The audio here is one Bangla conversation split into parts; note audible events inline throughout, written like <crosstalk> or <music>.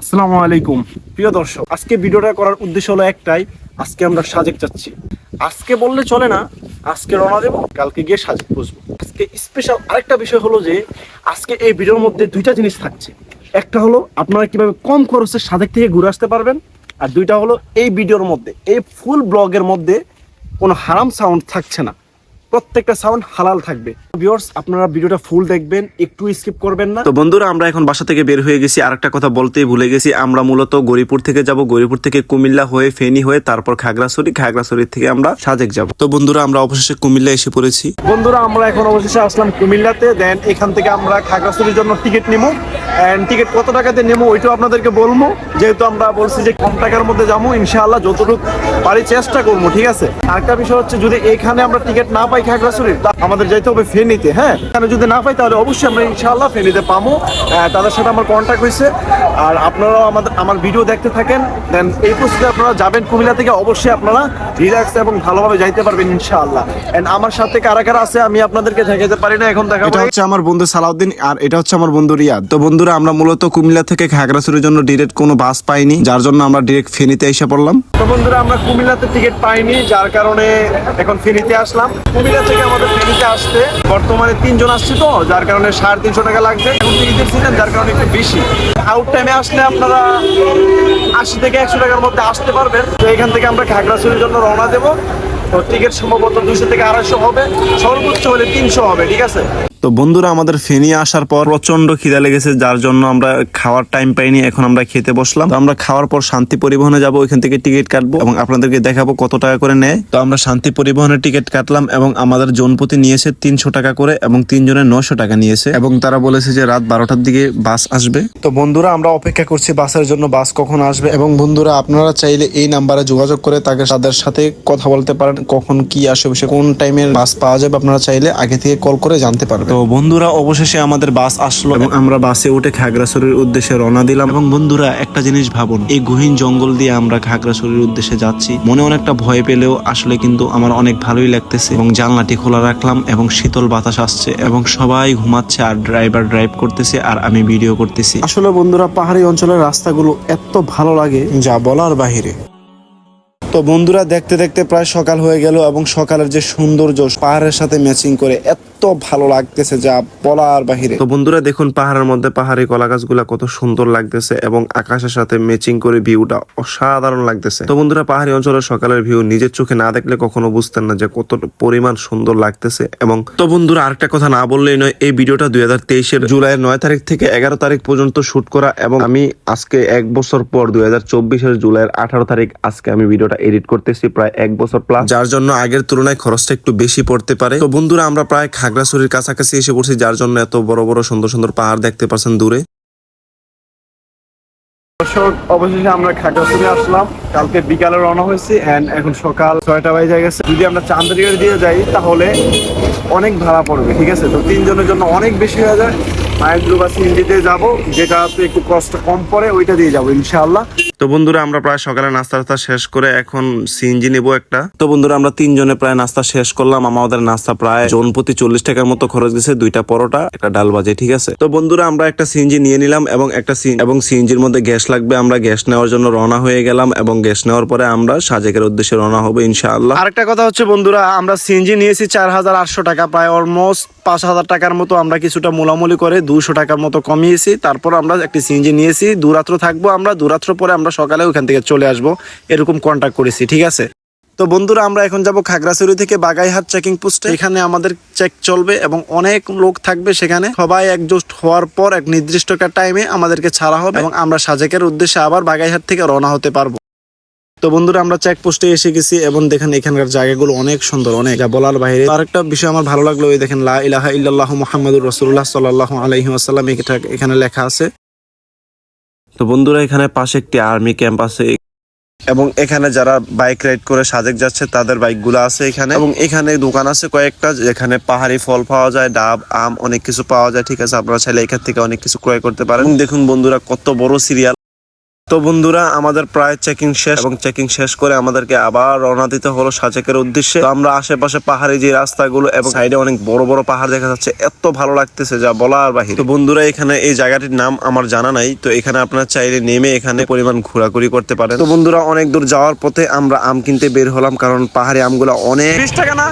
আসসালামু আলাইকুম। প্রিয় দর্শক, আজকে ভিডিওটা করার উদ্দেশ্য হলো একটাই, আজকে আমরা সাজেক যাচ্ছি আজকে বললে চলে না, আজকে রওনা দেবো, কালকে গিয়ে সাজেক বসবো। আজকে স্পেশাল আরেকটা বিষয় হলো যে, আজকে এই ভিডিওর মধ্যে দুইটা জিনিস থাকছে। একটা হলো, আপনারা কীভাবে কম খরচে সাজেক থেকে ঘুরে আসতে পারবেন, আর দুইটা হলো, এই ভিডিওর মধ্যে, এই ফুল ব্লগের মধ্যে কোনো হারাম সাউন্ড থাকছে না। প্রত্যেকটা সাউন্ড হালাল থাকবে। ভিউয়ার্স আপনারা ভিডিওটা ফুল দেখবেন একটু স্কিপ করবেন না। তো বন্ধুরা আমরা এখন বাসা থেকে বের হয়ে গেছি। আরেকটা কথা বলতেই ভুলে গেছি। আমরা মূলত গরিপুর থেকে যাব। গরিপুর থেকে কুমিল্লা হয়ে ফেনী হয়ে তারপর খাগড়াছড়ি। খাগড়াছড়ি থেকে আমরা সাজেক যাব। তো বন্ধুরা আমরা অবশেষে কুমিল্লা এসে পড়েছি। বন্ধুরা আমরা এখন অবশেষে আসলাম কুমিল্লাতে। দেন এখান থেকে আমরা খাগড়াছড়ির জন্য টিকিট নিবো এন্ড টিকিট কত টাকাতে নেব ওইটাও আপনাদেরকে বলব যেহেতু আমরা বলছি যে কম টাকার মধ্যে যাব ইনশাআল্লাহ যতটুকু পারি চেষ্টা করব ঠিক আছে? আরেকটা বিষয় হচ্ছে যদি এখানে আমরা টিকিট না পাই আমাদের যাইতে হবে ফেনীতে হ্যাঁ? এখানে যদি না পাই তাহলে অবশ্যই আমরা ইনশাআল্লাহ ফেনীতে পাবো আহ, তাদের সাথে আমার কন্ট্যাক্ট হয়েছে। আর আপনারাও আমাদের আমার ভিডিও দেখতে থাকেন। দেন এই প্রস্তুতি আপনারা যাবেন কুমিল্লা থেকে অবশ্যই আপনারা রিল্যাক্স এবং ভালোভাবে যাইতে পারবেন ইনশাআল্লাহ। এন্ড আমার সাথে কারা কারা আছে আমি আপনাদেরকে দেখাতে পারি না এখন দেখাবো এটা হচ্ছে আমার বন্ধু সালাউদ্দিন আর এটা হচ্ছে আমার বন্ধু রিয়াদ। তো বন্ধুরা আমরা মূলত কুমিল্লা থেকে খাগড়াছড়ির জন্য ডিরেক্ট কোনো বাস পাইনি যার জন্য আমরা ডিরেক্ট ফেনীতে এসে পড়লাম। তো বন্ধুরা আমরা কুমিল্লাতে টিকিট পাইনি যার কারণে এখন ফেনীতে আসলাম। কুমিল্লা থেকে আমাদের ফেনীতে আসতে বর্তমানে তিনজন আসছে তো যার কারণে সাড়ে তিনশো টাকা লাগবে। এখন তো ঈদের সিজন যার কারণে একটু বেশি। আউট টাইমে আসলে আপনারা আশি থেকে একশো টাকার মধ্যে আসতে পারবেন। তো এখান থেকে আমরা খাগড়াছড়ির জন্য রওনা দেবো। তো টিকিট সম্ভবত দুশো থেকে আড়াইশো হবে। সর্বোচ্চ হলে তিনশো হবে, ঠিক আছে? তো বন্ধুরা, আমাদের ফেনী আসার পর প্রচণ্ড খিদা লেগেছে, যার জন্য আমরা খাওয়ার টাইম পাইনি, এখন আমরা খেতে বসলাম। আমরা খাওয়ার পর শান্তি পরিবহনে যাব, ওইখান থেকে টিকিট কাটবো এবং আপনাদেরকে দেখাবো কত টাকা করে নেয়। তো আমরা শান্তি পরিবহনে টিকিট কাটলাম এবং আমাদের জনপতি নিয়েছে তিনশো টাকা করে এবং তিনজনের নশো টাকা নিয়েছে। এবং তারা বলেছে যে রাত বারোটার দিকে বাস আসবে। তো বন্ধুরা, আমরা অপেক্ষা করছি বাসের জন্য, বাস কখন আসবে? এবং বন্ধুরা, আপনারা চাইলে এই নাম্বারে যোগাযোগ করে তাকে তাদের সাথে কথা বলতে পারেন, কখন কি আসবে কোন টাইমের বাস পাওয়া যাবে, আপনারা চাইলে আগে থেকে কল করে জানতে পারবেন। তো বন্ধুরা, অবশেষে আমাদের বাস আসলো এবং আমরা বাসে উঠে খাগড়াছড়ির উদ্দেশ্যে রওনা দিলাম। এবং বন্ধুরা, একটা জিনিস ভাবুন, এই গহীন জঙ্গল দিয়ে আমরা খাগড়াছড়ির উদ্দেশ্যে যাচ্ছি। মনে অনেকটা ভয় পেলেও আসলে কিন্তু আমার অনেক ভালোই লাগতেছে। এবং জানলাটি খোলা রাখলাম এবং শীতল বাতাস আসছে এবং সবাই ঘুমাচ্ছে আর ড্রাইভার ড্রাইভ করতেছে আর আমি ভিডিও করতেছি। আসলে বন্ধুরা, পাহাড়ি অঞ্চলের রাস্তাগুলো এত ভালো লাগে যা বলার বাহিরে। তো বন্ধুরা, দেখতে দেখতে প্রায় সকাল হয়ে গেল এবং সকালের যে সৌন্দর্য পাহাড়ের সাথে ম্যাচিং করে এত ভালো লাগতেছে যা বলার বাহিরে। তো বন্ধুরা দেখুন, পাহাড়ের মধ্যে পাহাড়ি কলা গাছগুলা কত সুন্দর লাগতেছে এবং আকাশের সাথে ম্যাচিং করে ভিউটা অসাধারণ লাগতেছে। তো বন্ধুরা, পাহাড়ি অঞ্চলের সকালের ভিউ নিজের চোখে না দেখলে কখনো বুঝতেন না যে কত পরিমাণ সুন্দর লাগতেছে এবং তো বন্ধুরা, আরেকটা কথা না বললেই নয়, এই ভিডিওটা দুই হাজার তেইশের জুলাইয়ের নয় তারিখ থেকে এগারো তারিখ পর্যন্ত শুট করা এবং আমি আজকে এক বছর পর দুই হাজার চব্বিশের জুলাইয়ের আঠারো তারিখ আজকে আমি ভিডিওটা এডিট করতেছি প্রায় এক বছর প্লাস যার জন্য আগের তুলনায় খরচটা একটু বেশি পড়তে পারে। তো বন্ধুরা, আমরা প্রায় খাগড়াছড়ির কাছাকাছি এসে পড়ছি, যার জন্য এত বড় বড় সুন্দর সুন্দর পাহাড় দেখতে পাচ্ছেন দূরে। অবশেষে আমরা খাগড়াছড়ি আসলাম। কালকে বিকালে রওনা হয়েছি এন্ড এখন সকাল ছয়টা বাজে গেছে। যদি আমরা চান্দ্রিয়ার দিয়ে যাই, তাহলে অনেক ভাড়া পড়বে, ঠিক আছে? তো তিনজনের জন্য অনেক বেশি হয়ে যায়। মাইন্ড্রু বা সিএনজিতে যাব যেটা একটু কষ্ট কম পড়ে, ওইটা দিয়ে যাব, ইনশাআল্লাহ। তো বন্ধুরা, আমরা প্রায় সকালে নাস্তা টাস্তা শেষ করে এখন সিএনজি নেব একটা। তো বন্ধুরা, আমরা তিনজনে প্রায় নাস্তা শেষ করলাম। আমাদের নাস্তা প্রায় জন প্রতি চল্লিশ টাকার মতো খরচ গেছে দুইটা পরোটা, একটা ডাল বাজে ঠিক আছে? তো বন্ধুরা, আমরা একটা সিএনজি নিয়ে নিলাম এবং একটা এবং সিএনজির মধ্যে গ্যাস লাগবে। আমরা গ্যাস নেওয়ার জন্য রওনা হয়ে গেলাম এবং গ্যাস নেওয়ার পরে আমরা সাজেকের উদ্দেশ্যে রওনা হব, ইনশাআল্লাহ। আরেকটা কথা হচ্ছে, বন্ধুরা, আমরা সিএনজি নিয়েছি চার হাজার আটশো টাকা। প্রায় অলমোস্ট পাঁচ হাজার টাকার মতো আমরা কিছুটা মোলামুলি করে দুশো টাকার মতো কমিয়েছি। তারপর আমরা একটি সিএনজি নিয়েছি। দুরাত্র থাকব আমরা। দুরাত্র পরে আমরা সকালে ওখান থেকে চলে আসব, এরকম কন্ট্যাক্ট করেছি, ঠিক আছে? তো বন্ধুরা, আমরা এখন যাব খাগড়াছড়ি থেকে বাগাইহাট চেকিং পোস্টে এখানে আমাদের চেক চলবে এবং অনেক লোক থাকবে সেখানে। সবাই একজোট হওয়ার পর এক নির্দিষ্ট টাইমে আমাদেরকে ছাড়া হবে এবং আমরা সাজেকের উদ্দেশ্যে আবার বাগাইহাট থেকে রওনা হতে পারব। তো বন্ধুরা, আমরা চেক পোস্টে এসে গেছি এবং দেখেন এখানকার জায়গাগুলো অনেক সুন্দর, অনেক। বলার বাইরে। আরেকটা বিষয় আমার ভালো লাগল, ওই দেখেন, লা ইলাহা ইল্লাল্লাহু মুহাম্মাদুর রাসূলুল্লাহ সাল্লাল্লাহু আলাইহি এটা এখানে লেখা আছে তো বন্ধুরা, এখানে পাশে একটি আর্মি ক্যাম্প আছে। এবং এখানে যারা বাইক রাইড করে সাজেক যাচ্ছে, তাদের বাইকগুলো আছে এখানে। এবং এখানে দোকান আছে কয়েকটা, যেখানে পাহাড়ি ফল পাওয়া যায়, ডাব, আম, অনেক কিছু পাওয়া যায়, ঠিক আছে? আপনারা চাইলে এখান থেকে অনেক কিছু ক্রয় করতে পারেন। দেখুন বন্ধুরা, কত বড় সিরিয়াল তো বন্ধুরা আমাদের প্রায় চেকিং শেষ এবং চেকিং শেষ করে আমাদেরকে আবার রওনা দিতে হলো সাজেকের উদ্দেশ্যে। তো আমরা আশেপাশে পাহাড়ি যে রাস্তাগুলো এবং সাইডে অনেক বড় বড় পাহাড় দেখা যাচ্ছে এত ভালো লাগতেছে যা বলার বাহির। তো বন্ধুরা এখানে এই জায়গাটির নাম আমার জানা নাই তো এখানে আপনারা চাইলে নেমে এখানে পরিমাণ ঘোরাঘুরি করতে পারেন। তো বন্ধুরা অনেক দূর যাওয়ার পথে আমরা আম কিনতে বের হলাম কারণ পাহাড়ি আমগুলো অনেক বিশ টাকা না?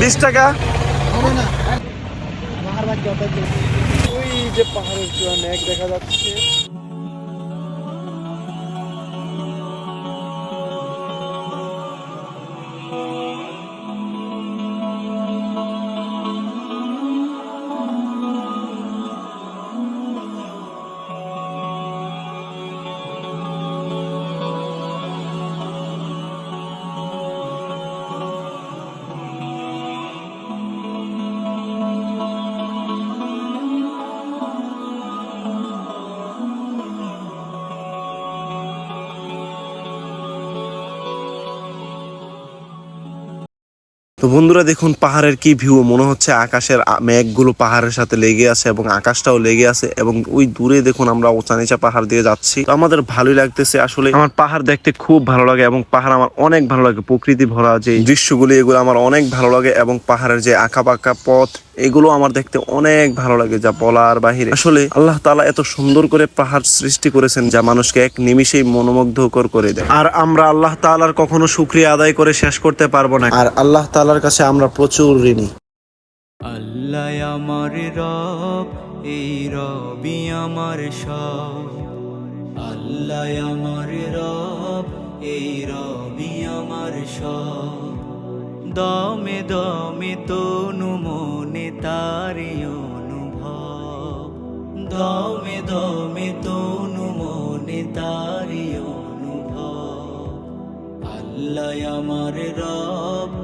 বিশ টাকা? যে পাহাড়ের দেখা যাচ্ছে। তো বন্ধুরা দেখুন, পাহাড়ের কি ভিউ মনে হচ্ছে আকাশের মেঘগুলো পাহাড়ের সাথে লেগে আছে এবং আকাশটাও লেগে আছে এবং ওই দূরে দেখুন আমরা ওচানিচা পাহাড় দিয়ে যাচ্ছি। তো আমাদের ভালোই লাগতেছে আসলে। আমার পাহাড় দেখতে খুব ভালো লাগে এবং পাহাড় আমার অনেক ভালো লাগে। প্রকৃতি ভরা যে দৃশ্যগুলি, এগুলো আমার অনেক ভালো লাগে এবং পাহাড়ের যে আঁকা বাঁকা পথ, এগুলো আমার দেখতে অনেক ভালো লাগে যা বলার বাহিরে। আসলে আল্লাহ তালা এত সুন্দর করে পাহাড় সৃষ্টি করেছেন যা মানুষকে এক নিমিষেই মনোমুগ্ধকর করে দেয়। আর আমরা আল্লাহ তাআলার কখনো শুকরিয়া আদায় করে শেষ করতে পারব না। আর আল্লাহ তাআলার কাছে আমরা প্রচুর ঋণী। আল্লাহ আমার রব, এই রবি আমার সব। আল্লাহ আমার রব, এই রবি আমার সব। দমে দমে তনু মনে তারি অনুভব। দমে দমে তনু মনে তারি অনুভব। আল্লাহ আমার রব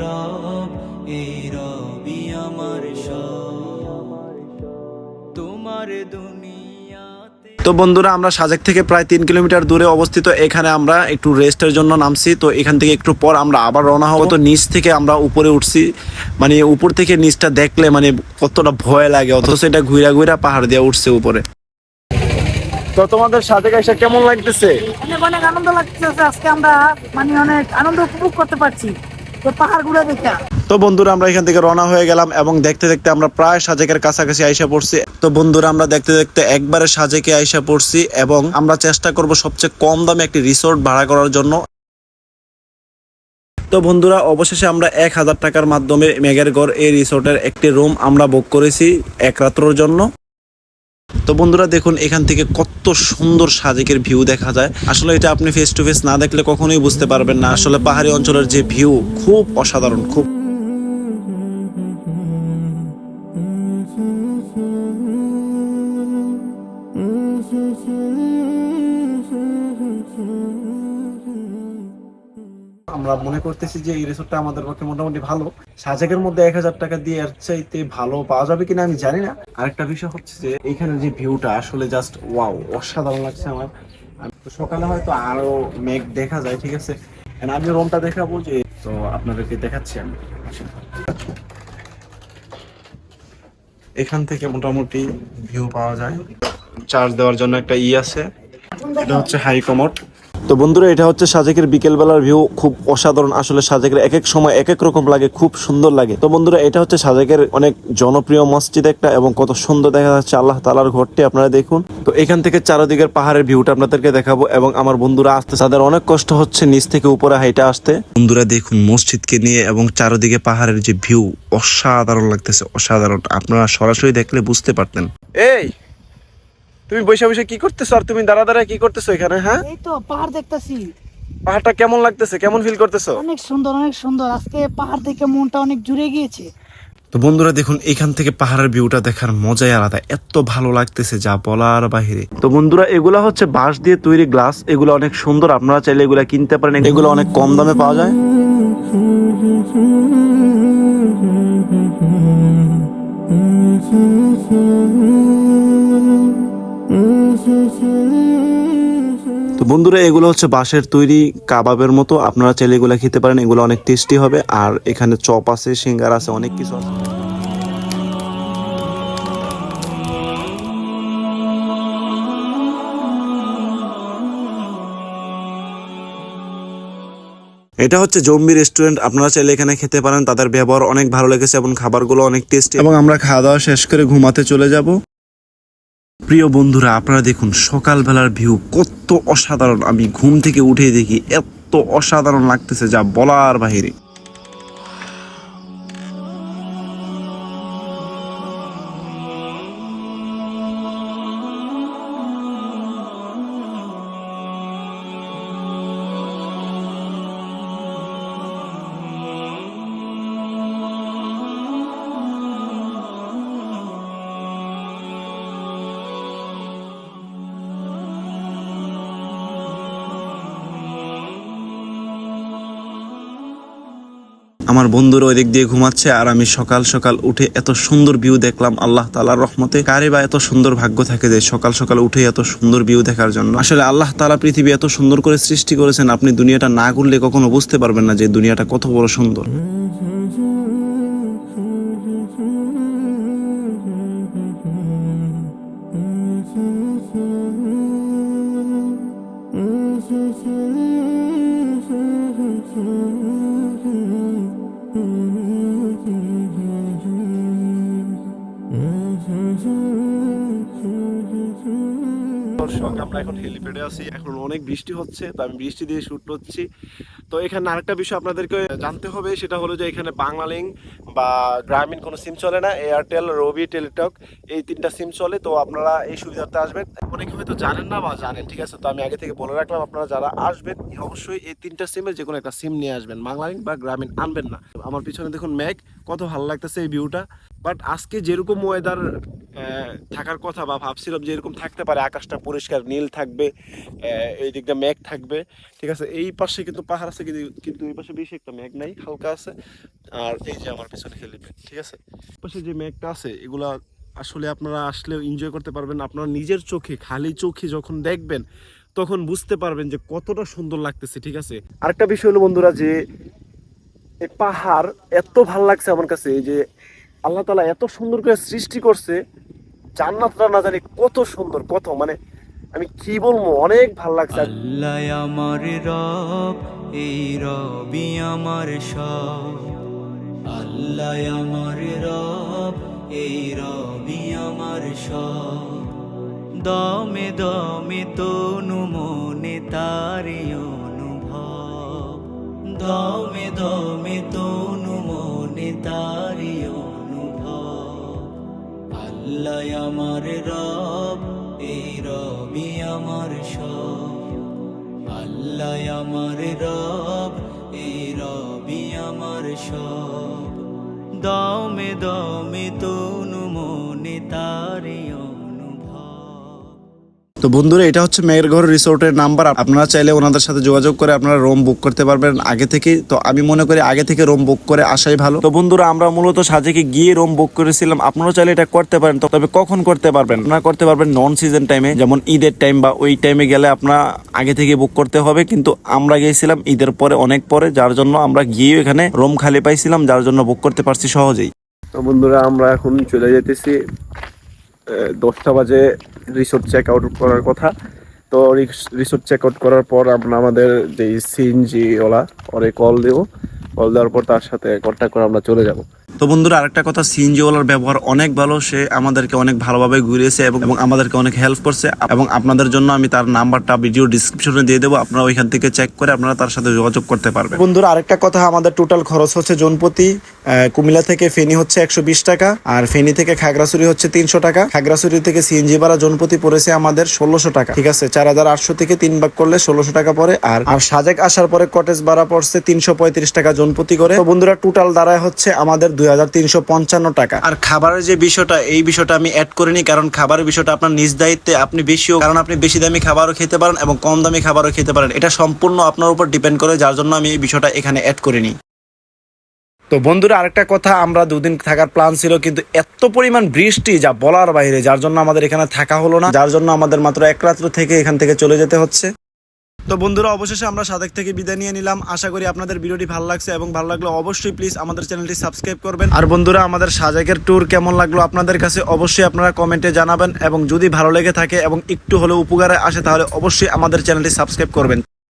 রব এই রবি আমার তোমার দুনিয়াতে তো বন্ধুরা আমরা সাজেক থেকে প্রায় তিন কিলোমিটার দূরে অবস্থিত। এখানে আমরা একটু রেস্টের জন্য নামছি। তো এখান থেকে একটু পর আমরা আবার রওনা হব। তো নিচ থেকে আমরা উপরে উঠছি। মানে উপর থেকে নিচটা দেখলে মানে কতটা ভয় লাগে। অথচ এটা ঘুরা ঘুরা পাহাড় দিয়ে উঠছে উপরে। তো তোমাদের সাজেক এসে কেমন লাগতেছে? অনেক অনেক আনন্দ লাগতেছে। আজকে আমরা মানে অনেক আনন্দ উপভোগ করতে পারছি। তো বন্ধুরা, আমরা এখান থেকে রওনা হয়ে গেলাম এবং দেখতে দেখতে আমরা প্রায় সাজেকের কাছাকাছি আইসা পড়ছি। তো বন্ধুরা, আমরা দেখতে দেখতে একবারে সাজেকে আইসা পড়ছি এবং আমরা চেষ্টা করব সবচেয়ে কম দামে একটি রিসোর্ট ভাড়া করার জন্য। তো বন্ধুরা, অবশেষে আমরা এক হাজার টাকার মাধ্যমে মেঘের ঘর এই রিসোর্টের একটি রুম আমরা বুক করেছি এক রাত্রর জন্য। তো বন্ধুরা দেখুন, এখান থেকে কত সুন্দর সাজেকের ভিউ দেখা যায়। আসলে এটা আপনি ফেস টু ফেস না দেখলে কখনোই বুঝতে পারবেন না। আসলে পাহাড়ি অঞ্চলের যে ভিউ খুব অসাধারণ, খুব আমরা মনে করতেছি যে এই রিসোর্টটা আমাদের পক্ষে মোটামুটি ভালো। সাজেকের মধ্যে এক হাজার টাকা দিয়ে এর চাইতে ভালো পাওয়া যাবে কিনা আমি জানি না। আরেকটা বিষয় হচ্ছে যে এখানে যে ভিউটা আসলে জাস্ট ওয়াও অসাধারণ লাগছে আমার। সকালে হয়তো আরও মেঘ দেখা যায়, ঠিক আছে? আমি রুমটা দেখাবো যে, তো আপনাদেরকে দেখাচ্ছি আমি। এখান থেকে মোটামুটি ভিউ পাওয়া যায়। চার্জ দেওয়ার জন্য একটা ই আছে। এটা হচ্ছে হাই কমোড তো বন্ধুরা এটা হচ্ছে সাজেকের বিকেল বেলার ভিউ। খুব অসাধারণ আসলে সাজেকের এক এক সময় এক এক রকম লাগে খুব সুন্দর লাগে। তো বন্ধুরা এটা হচ্ছে সাজেকের অনেক জনপ্রিয় মসজিদ একটা এবং কত সুন্দর দেখা যাচ্ছে আল্লাহ তালার ঘরটি আপনারা দেখুন। তো এখান থেকে চারদিকের পাহাড়ের ভিউটা আপনাদেরকে দেখাবো এবং আমার বন্ধুরা আসতে তাদের অনেক কষ্ট হচ্ছে নিচ থেকে উপরে হাইটা আসতে। বন্ধুরা দেখুন মসজিদকে নিয়ে এবং চারদিকে পাহাড়ের যে ভিউ অসাধারণ লাগতেছে অসাধারণ। আপনারা সরাসরি দেখলে বুঝতে পারতেন। এই তুমি বসে বসে কি করতেছো? আর তুমি দাঁড়া দাঁড়া কি করতেছো এখানে হ্যাঁ? এই তো পাহাড় দেখতাছি। পাহাড়টা কেমন লাগতেছে? কেমন ফিল করতেছো? অনেক সুন্দর অনেক সুন্দর। আজকে পাহাড় দেখে মনটা অনেক জুড়ে গিয়েছে। তো বন্ধুরা দেখুন এখান থেকে পাহাড়ের ভিউটা দেখার মজাই আলাদা। এত ভালো লাগতেছে যা বলার বাহিরে। তো বন্ধুরা এগুলা হচ্ছে বাঁশ দিয়ে তৈরি গ্লাস এগুলো অনেক সুন্দর। আপনারা চাইলে এগুলা কিনতে পারেন। এগুলো অনেক কম দামে পাওয়া যায়। <laughs> তো বন্ধুরা, এগুলো হচ্ছে বাঁশের তৈরি কাবাবের মতো। আপনারা চাইলে এগুলো খেতে পারেন, এগুলো অনেক টেস্টি হবে। আর এখানে চপ আছে, সিঙ্গার আছে, অনেক কিছু আছে। এটা হচ্ছে জম্বি রেস্টুরেন্ট, আপনারা চাইলে এখানে খেতে পারেন। তাদের ব্যবহার অনেক ভালো লেগেছে এবং খাবারগুলো অনেক টেস্টি। এবং আমরা খাওয়া দাওয়া শেষ করে ঘুমাতে চলে যাব। প্রিয় বন্ধুরা, আপনারা দেখুন, সকালবেলার ভিউ কত অসাধারণ। আমি ঘুম থেকে উঠে দেখি, এত অসাধারণ লাগতেছে যা বলার বাহিরে আমার বন্ধুরা ওই দিক দিয়ে ঘুমাচ্ছে আর আমি সকাল সকাল উঠে এত সুন্দর ভিউ দেখলাম আল্লাহ তালার রহমতে। কারে বা এত সুন্দর ভাগ্য থাকে যে সকাল সকাল উঠে এত সুন্দর ভিউ দেখার জন্য? আসলে আল্লাহ তালা পৃথিবী এত সুন্দর করে সৃষ্টি করেছেন, আপনি দুনিয়াটা না ঘুরলে কখনো বুঝতে পারবেন না যে দুনিয়াটা কত বড় সুন্দর। দর্শক এখন হেলিপ্যাডে আছি, এখন অনেক বৃষ্টি হচ্ছে, তো আমি বৃষ্টি দিয়ে শুট করছি। তো এখানে আরেকটা বিষয় আপনাদেরকে জানতে হবে, সেটা হলো যে এখানে বাংলালিং বা গ্রামীণ কোনো সিম চলে না, এয়ারটেল, রবি, টেলিটক, এই তিনটা সিম চলে, তো আপনারা এই সুবিধাতে আসবেন। অনেকে হয়তো জানেন না বা জানেন, ঠিক আছে? তো আমি আগে থেকে বলে রাখলাম, আপনারা যারা আসবেন, অবশ্যই এই তিনটা সিমের যে কোনো একটা সিম নিয়ে আসবেন। বাংলালিং বা গ্রামীণ আনবেন না। আমার পিছনে দেখুন ম্যাক কত ভালো লাগতেছে এই ভিউটা। বাট আজকে যেরকম ওয়েদার থাকার কথা বা ভাবছিলাম যে এরকম থাকতে পারে, আকাশটা পরিষ্কার, নীল থাকবে এই দিকটা মেঘ থাকবে, ঠিক আছে? এই পাশে কিন্তু পাহাড় আছে, কিন্তু এই পাশে বেশি একটা মেঘ নাই, হালকা আছে, আর এই যে আমার পিছনে হেলিপ্যাড, ঠিক আছে? পাশে যে মেঘটা আছে, এগুলা আসলে আপনারা আসলেও এনজয় করতে পারবেন, আপনারা নিজের চোখে, খালি চোখে যখন দেখবেন, তখন বুঝতে পারবেন যে কতটা সুন্দর লাগতেছে, ঠিক আছে? আরেকটা বিষয় হলো বন্ধুরা যে পাহাড় এত ভালো লাগছে আমার কাছে যে আল্লাহ তালা এত সুন্দর করে সৃষ্টি করছে, জান্নাতটা না জানি কত সুন্দর, কত মানে আমি কি বলব, অনেক ভালো লাগছে। আল্লাহ আমার রব, এই রবি আমার সব। আল্লাহ আমার রব, এই রবি আমার সব। দমে দমে তনু মনে তারি অনুভব। দমে আল্লাহ আমার রব, এই রবি আমার সব। আল্লাহ আমার রব, এই রবি আমার সব। দমে দমে তনু বন্ধুরা, এটা হচ্ছে মেঘরঘর রিসোর্টের নাম্বার। আপনারা চাইলে ওনাদের সাথে যোগাযোগ করে আপনারা রুম বুক করতে পারবেন আগে থেকে তো আমি মনে করি আগে থেকে রুম বুক করে আসাই ভালো। তো বন্ধুরা, আমরা মূলত সাজেকে গিয়ে রুম বুক করেছিলাম। আপনারা চাইলে এটা করতে পারেন। তবে কখন করতে পারবেন? আপনারা করতে পারবেন নন সিজন টাইমে, যেমন ঈদের টাইম বা ওই টাইমে গেলে আপনারা আগে থেকে বুক করতে হবে। কিন্তু আমরা গিয়েছিলাম ঈদের পরে, অনেক পরে, যার জন্য আমরা গিয়ে এখানে রুম খালি পাইছিলাম, যার জন্য বুক করতে পারছি সহজেই। তো বন্ধুরা, আমরা এখন চলে যেতেছি দশটা বাজে রিসোর্ট চেক আউট করার কথা। তো রিসোর্ট চেক আউট করার পর আমরা আমাদের যে সিএনজি ওলা, ওরে কল দেবো। কল দেওয়ার পর তার সাথে কন্ট্যাক্ট করে আমরা চলে যাব। তো বন্ধুরা, আরেকটা কথা সিএনজি ওলার ব্যবহার অনেক ভালো। সে আমাদেরকে অনেক ভালোভাবে ঘুরিয়েছে এবং আমাদেরকে অনেক হেল্প করছে। এবং আপনাদের জন্য আমি তার নাম্বারটা ভিডিও ডিসক্রিপশনে দিয়ে দেবো। আপনারা ওইখান থেকে চেক করে আপনারা তার সাথে যোগাযোগ করতে পারবেন। বন্ধুরা, আরেকটা কথা, আমাদের টোটাল খরচ হচ্ছে জনপতি কুমিল্লা থেকে ফেনী হচ্ছে একশো বিশ টাকা, আর ফেনী থেকে খাগড়াছড়ি হচ্ছে তিনশো টাকা। খাগড়াছড়ি থেকে সিএনজি ভাড়া জনপতি পড়েছে আমাদের ষোলোশো টাকা। ঠিক আছে, চার হাজার আটশো থেকে তিন ভাগ করলে ষোলোশো টাকা পরে আর আর সাজেক আসার পরে কটেজ ভাড়া পড়ছে তিনশো পঁয়ত্রিশ টাকা জনপতি করে। বন্ধুরা টোটাল দাঁড়ায় হচ্ছে আমাদের দুই হাজার তিনশো পঞ্চান্ন টাকা। আর খাবারের যে বিষয়টা এই বিষয়টা আমি অ্যাড করিনি কারণ খাবারের বিষয়টা আপনার নিজ দায়িত্বে আপনি বেশিও কারণ আপনি বেশি দামি খাবারও খেতে পারেন এবং কম দামি খাবারও খেতে পারেন। এটা সম্পূর্ণ আপনার উপর ডিপেন্ড করে যার জন্য আমি এই বিষয়টা এখানে অ্যাড করিনি। তো বন্ধুরা আরেকটা কথা আমরা দুদিন থাকার প্ল্যান ছিল কিন্তু এত পরিমাণ বৃষ্টি যা বলার বাইরে যার জন্য আমাদের এখানে থাকা হলো না যার জন্য আমাদের মাত্র এক রাত্র থেকে এখান থেকে চলে যেতে হচ্ছে। তো বন্ধুরা, অবশেষে আমরা সাদেক থেকে বিদায় নিয়ে নিলাম। আশা করি আপনাদের ভিডিওটি ভালো লাগছে এবং ভালো লাগল অবশ্যই প্লিজ আমাদের চ্যানেলটি সাবস্ক্রাইব করবেন। আর বন্ধুরা, আমাদের সাজেকের ট্যুর কেমন লাগল আপনাদের কাছে অবশ্যই আপনারা কমেন্টে জানাবেন এবং যদি ভালো লেগে থাকে এবং একটু হলেও উপকারে আসে, তাহলে অবশ্যই আমাদের চ্যানেলটি সাবস্ক্রাইব করবেন।